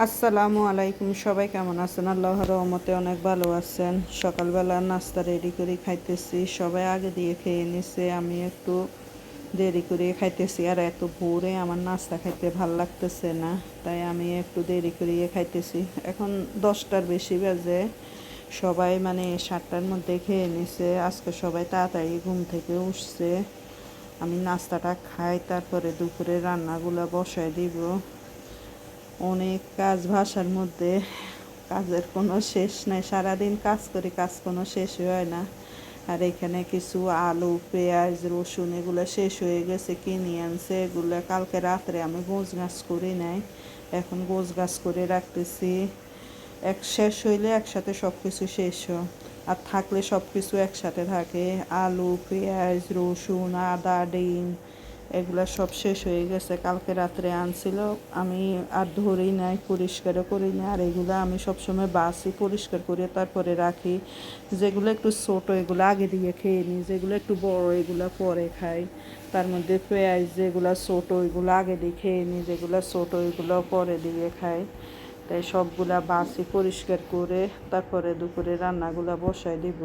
আসসালামু আলাইকুম, সবাই কেমন আছেন? আল্লাহ রহমতে অনেক ভালো আছেন। সকালবেলা নাস্তা রেডি করে খাইতেছি। সবাই আগে দিয়ে খেয়ে নিছে, আমি একটু দেরি করে খাইতেছি। আর এত ভোরে আমার নাস্তা খাইতে ভালো লাগতেছে না, তাই আমি একটু দেরি করে খাইতেছি। এখন দশটার বেশি বাজে। সবাই মানে সাতটার মধ্যে খেয়ে নিছে। আজকে সবাই তাড়াতাড়ি ঘুম থেকে উঠছে। আমি নাস্তাটা খাই, তারপরে দুপুরে রান্নাগুলো বসায় দিব। অনেক কাজ ভাষার মধ্যে। কাজের কোনো শেষ নাই, সারাদিন কাজ করি, কাজ কোনো শেষ হয় না। আর এখানে কিছু আলু, পেঁয়াজ, রসুন এগুলো শেষ হয়ে গেছে, কিনে আনছে। এগুলো কালকে রাত্রে আমি গোছ গাছ করি নাই। এখন গোছ গাছ করে রাখতেছি। এক শেষ হইলে একসাথে সব কিছু শেষ হয়। আর থাকলে সব কিছু একসাথে থাকে। আলু, পেঁয়াজ, রসুন, আদা, ডিম এগুলা সব শেষ হয়ে গেছে। কালকে রাত্রে আনছিল। আমি আর ধরেই নাই, পরিষ্কারও করি না আর এগুলো আমি সবসময় বাসি পরিষ্কার করে তারপরে রাখি। যেগুলো একটু ছোটো, এগুলো আগে দিয়ে খেয়ে নিই। যেগুলো একটু বড়, এগুলো পরে খাই। তার মধ্যে পেঁয়াজ যেগুলো ছোটো ওইগুলো আগে দিয়ে খেয়ে নিই। যেগুলো ছোটো ওইগুলো পরে দিয়ে খাই। তাই সবগুলা বাসি পরিষ্কার করে তারপরে দুপুরে রান্নাগুলো বসাই দিব।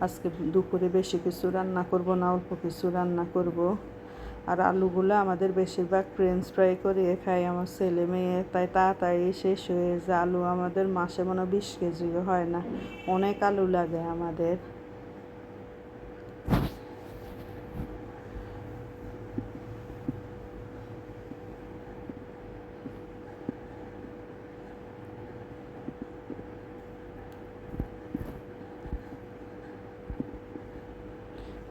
আজকে দুপুরে বেশি কিছু রান্না করব না, অল্প কিছু রান্না করব। আর আলুগুলো আমাদের বেশিরভাগ ফ্রেঞ্চ ফ্রাই করে খাই আমার ছেলে মেয়ে, তাই তাড়াতাড়ি শেষ হয়ে যায়। আলু আমাদের মাসে মনে বিশ কেজিও হয় না। অনেক আলু লাগে আমাদের।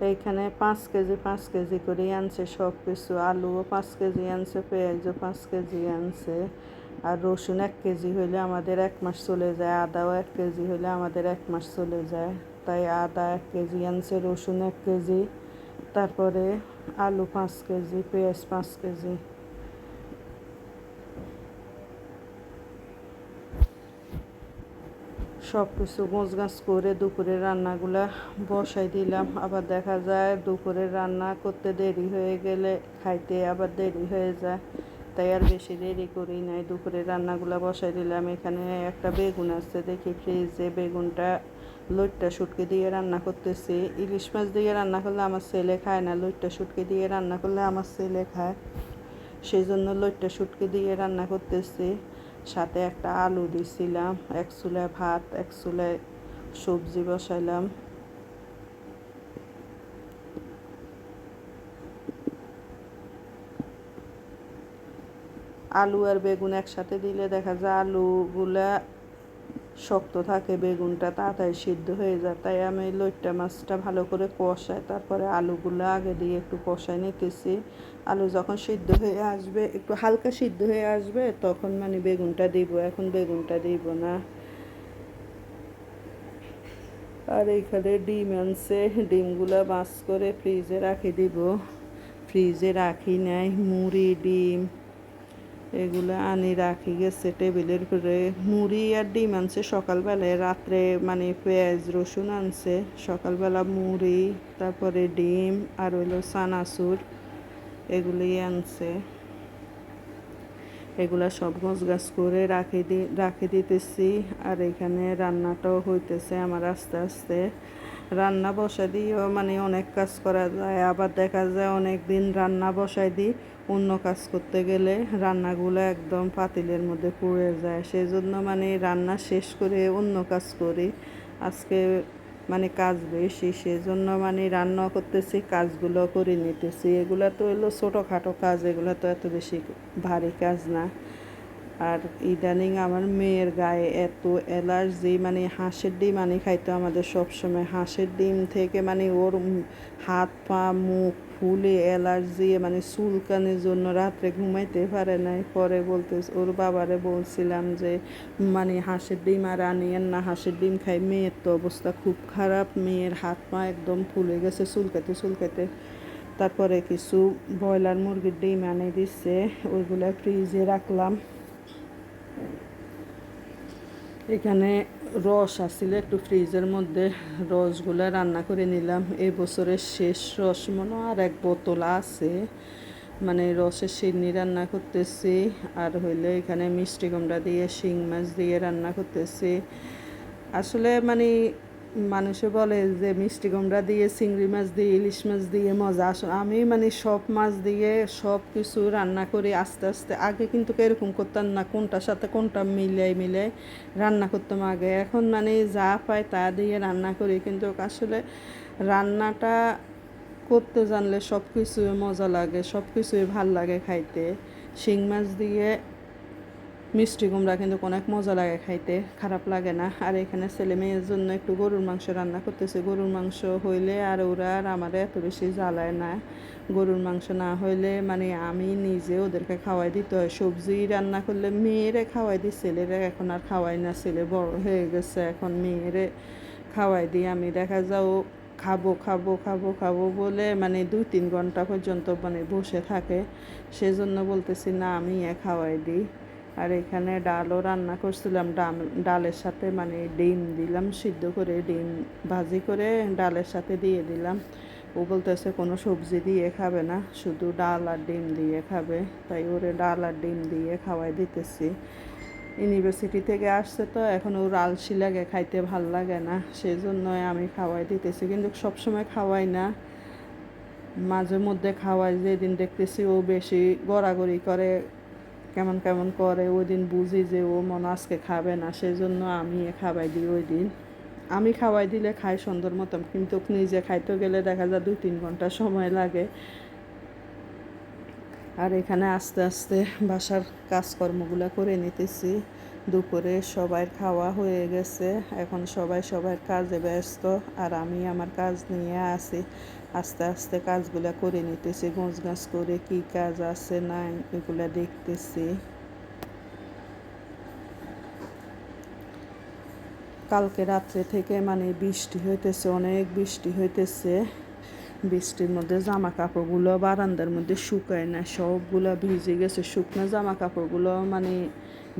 এইখানে পাঁচ কেজি পাঁচ কেজি করে আনছে সব কিছু আলুও পাঁচ কেজি আনছে, পেঁয়াজও পাঁচ কেজি আনছে। আর রসুন এক কেজি হইলে আমাদের এক মাস চলে যায়, আদাও এক কেজি হইলে আমাদের এক মাস চলে যায়। তাই আদা এক কেজি আনছে, রসুন এক কেজি, তারপরে আলু পাঁচ কেজি, পেঁয়াজ পাঁচ কেজি। সব কিছু গাছ করে দুপুরে রান্নাগুলা বসাই দিলাম। আবার দেখা যায় দুপুরে রান্না করতে দেরি হয়ে গেলে খাইতে আবার দেরি হয়ে যায়। তাই আর বেশি দেরি করি নাই। দুপুরে রান্নাগুলা বসাই দিলাম। এখানে একটা বেগুন আছে, দেখি ফ্রিজে বেগুনটা লইট্টা শুটকি দিয়ে রান্না করতেছি। ইলিশ মাছ দিয়ে রান্না করলে আমার ছেলে খায় না, লইট্টা শুটকি দিয়ে রান্না করলে আমার ছেলে খায়। সেই জন্য লইট্টা শুটকি দিয়ে রান্না করতেছি। সাথে একটা আলু দিছিলাম, এক চুলায় ভাত, এক চুলায় সবজি বসাইলাম। আলু আর বেগুন একসাথে দিলে দেখা যায় আলুগুলা শক্ত থাকে, বেগুনটা তাড়াতাড়ি সিদ্ধ হয়ে যায়, তাই আমি লইট্টা মাছটা ভালো করে কষাই, তারপরে আলুগুলো আগে দিয়ে একটু কষাই নিতেছি। আলু যখন সিদ্ধ হয়ে আসবে, একটু হালকা সিদ্ধ হয়ে আসবে, তখন মানে বেগুনটা দিব, এখন বেগুনটা দিব না। আর এইখানে ডিম আনছে, ডিমগুলো বাস করে ফ্রিজে রাখি দিব। ফ্রিজে রাখি নাই, মুড়ি, ডিম এগুলো আনি রাখি গেছে টেবিলের উপরে। মুড়ি আর ডিম আনছে সকালবেলায়, রাত্রে মানে পেঁয়াজ, রসুন আনছে, সকালবেলা মুড়ি, তারপরে ডিম আর হইল সানাসুর এগুলি আনছে। এগুলা সব গছ গাছ করে রাখি দি, রাখি দিতেছি। আর এখানে রান্নাটাও হইতেছে আমার আস্তে আস্তে। রান্না বসা দিয়েও মানে অনেক কাজ করা যায়। আবার দেখা যায় অনেক দিন রান্না বসাই দিই অন্য কাজ করতে গেলে রান্নাগুলো একদম পাতিলের মধ্যে পড়ে যায়। সেই জন্য মানে রান্না শেষ করে অন্য কাজ করি। আজকে মানে কাজ বেশি, সেজন্য মানে রান্না করতেছি, কাজগুলো করে নিতেছি। এগুলো তো হলো ছোটোখাটো কাজ, এগুলো তো এত বেশি ভারী কাজ না। আর ইদানিং আমার মেয়ের গায়ে এত অ্যালার্জি মানে হাঁসের ডিম আনি খাইতো আমাদের সবসময়। হাঁসের ডিম থেকে মানে ওর হাত পা, মুখ ফুলে অ্যালার্জি মানে চুলকানির জন্য রাত্রে ঘুমাইতে পারে নাই। পরে বলতে ওর বাবারে বলছিলাম যে মানে হাঁসের ডিম আর আনিয়েন না হাঁসের ডিম খাই মেয়ের তো অবস্থা খুব খারাপ। মেয়ের হাত পা একদম ফুলে গেছে চুলকাতে চুলকাতে তারপরে কিছু ব্রয়লার মুরগির ডিম আনে দিচ্ছে ওইগুলো ফ্রিজে রাখলাম। এখানে রস আসছিল একটু ফ্রিজের মধ্যে। রসগুলো রান্না করে নিলাম। এই বছরের শেষ রস মনে আর এক বোতল আছে। মানে রসের সিডনি রান্না করতেছি। আর হইলে এখানে মিষ্টি কুমড়া দিয়ে, শিং মাছ দিয়ে রান্না করতেছি। আসলে মানে মানুষে বলে যে মিষ্টি কুমড়া দিয়ে, চিংড়ি মাছ দিয়ে, ইলিশ মাছ দিয়ে মজা। আসলে আমি মানে সব মাছ দিয়ে সব কিছু রান্না করি আস্তে আস্তে। আগে কিন্তু এরকম করতাম না, কোনটার সাথে কোনটা মিলাই মিলাই রান্না করতাম আগে। এখন মানে যা পাই তা দিয়ে রান্না করি। কিন্তু আসলে রান্নাটা করতে জানলে সব কিছুই মজা লাগে, সব কিছুই ভালো লাগে খাইতে। শিং মাছ দিয়ে মিষ্টি কুমড়া কিন্তু অনেক মজা লাগে খাইতে, খারাপ লাগে না। আর এখানে ছেলে মেয়ের জন্য একটু গরুর মাংস রান্না করতেছে। গরুর মাংস হইলে আর ওরা আর আমার এত বেশি জ্বালায় না। গরুর মাংস না হইলে মানে আমি নিজে ওদেরকে খাওয়াই দিতে হয়। সবজি রান্না করলে মেয়েরে খাওয়াই দিই, ছেলেরা এখন আর খাওয়াই না। ছেলে বড় হয়ে গেছে, এখন মেয়েরে খাওয়াই দিই। আমি দেখা যাও খাব খাব খাব খাব বলে মানে দুই তিন ঘণ্টা পর্যন্ত মানে বসে থাকে। সেজন্য বলতেছি, না, আমি খাওয়াই দিই। আর এখানে ডালও রান্না করছিলাম ডাল ডালের সাথে মানে ডিম দিলাম সিদ্ধ করে, ডিম ভাজি করে ডালের সাথে দিয়ে দিলাম। ও বলতেছে কোনো সবজি দিয়ে খাবে না, শুধু ডাল আর ডিম দিয়ে খাবে। তাই ওরে ডাল আর ডিম দিয়ে খাওয়াই দিতেছি। ইউনিভার্সিটি থেকে আসছে তো, এখন ওর আলসি লাগে, খাইতে ভালো লাগে না। সেই জন্যই আমি খাওয়াই দিতেছি, কিন্তু সবসময় খাওয়াই না। মাঝে মধ্যে খাওয়াই, যেদিন দেখতেছি ও বেশি গড়াগড়ি করে কেমন কেমন করে, ওই দিন বুঝি যে ও মনে আজকে খাবে না সেই জন্য আমি খাওয়াই দিই ওই দিন। আমি খাওয়াই দিলে খাই সুন্দর মতন, কিন্তু নিজে খাইতে গেলে দেখা যায় দু তিন ঘণ্টা সময় লাগে। আর এখানে আস্তে আস্তে বাসার কাজকর্মগুলো করে নিতেছি। দুপুরে সবাই খাওয়া হয়ে গেছে। এখন সবাই সবার কাজে ব্যস্ত আর আমি আমার কাজ নিয়ে আসি আস্তে আস্তে কাজগুলো করে নিতেছি গোছ গাছ করে কি কাজ আছে না এগুলো দেখতেছি। কালকে রাত্রে থেকে মানে বৃষ্টি হইতেছে, অনেক বৃষ্টি হইতেছে। বৃষ্টির মধ্যে জামা কাপড়গুলো বারান্দার মধ্যে শুকায় না, সবগুলো ভিজে গেছে। শুকনো জামা কাপড়গুলো মানে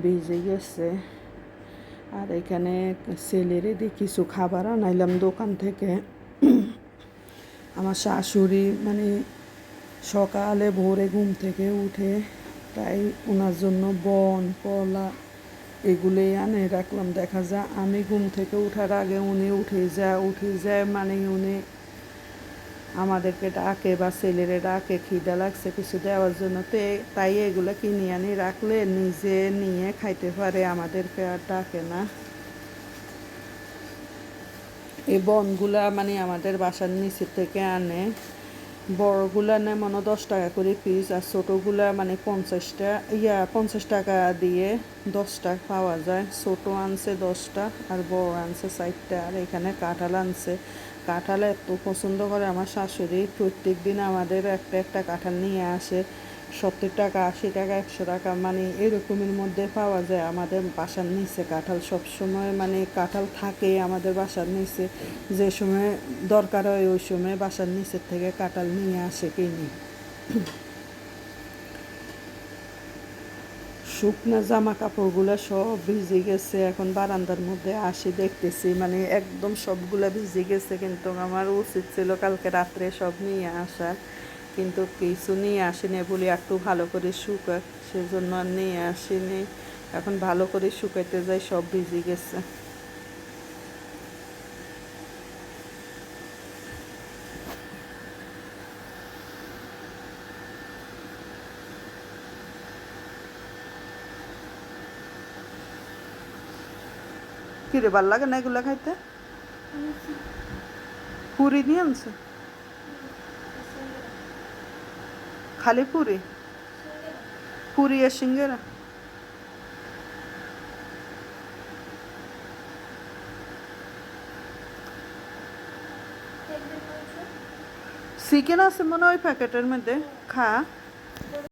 ভিজে গেছে। আর এখানে ছেলেরে দিয়ে কিছু খাবার আনাইলাম দোকান থেকে। আমার শাশুড়ি মানে সকালে ভোরে ঘুম থেকে উঠে তাই ওনার জন্য বন, কলা এগুলোই আনে রাখলাম। দেখা যায় আমি ঘুম থেকে উঠার আগে উনি উঠে যায় উঠে যায় মানে উনি আমাদেরকে ডাকে বা ছেলেরে ডাকে, খিদা লাগছে কিছু দেওয়ার জন্য। তো তাই এগুলো কিনে আনি, রাখলে নিজে নিয়ে খাইতে পারে, আমাদেরকে আর ডাকে না। এই বনগুলা মানে আমাদের বাসার নিচে থেকে আনে। বড়গুলা নেয় মনে দশ টাকা করে পিস আর ছোটোগুলা মানে পঞ্চাশটা, ইয়া, পঞ্চাশ টাকা দিয়ে দশটা পাওয়া যায়। ছোটো আনছে দশটা, আর বড় আনছে চারটা আর এখানে কাঁঠাল আনছে। কাঁঠাল এত পছন্দ করে আমার শাশুড়ি। প্রত্যেক দিন আমাদের একটা একটা কাঁঠাল নিয়ে আসে। সত্তর টাকা, আশি টাকা, একশো টাকা মানে এরকমের মধ্যে পাওয়া যায়। আমাদের বাসার নিচে কাঁঠাল সবসময় মানে কাঁঠাল থাকে আমাদের বাসার নিচে। যে সময় দরকার হয়, ওই সময় বাসার নিচের থেকে কাঁঠাল নিয়ে আসে কিনি। শুকনা জামা কাপড়গুলো সব ভিজে গেছে, এখন বারান্দার মধ্যে আসি দেখতেছি মানে একদম সবগুলা ভিজে গেছে, কিন্তু আমার উচিত ছিল কালকে রাত্রে সব নিয়ে আসার কিন্তু কিছু নিয়ে আসিনি বলি একটু ভালো করে শুকাক সেজন্য নিয়ে আসিনি, এখন ভালো করে শুকাইতে যাই সব ভিজে গেছে। কিরে ভালো লাগে না এগুলো খাইতে? পুরি নিয়ে আনছে? খালি পুরি? পুরি আর সিঙ্গারা? চিকেন আছে মনে হয় ওই প্যাকেটের মধ্যে। খা।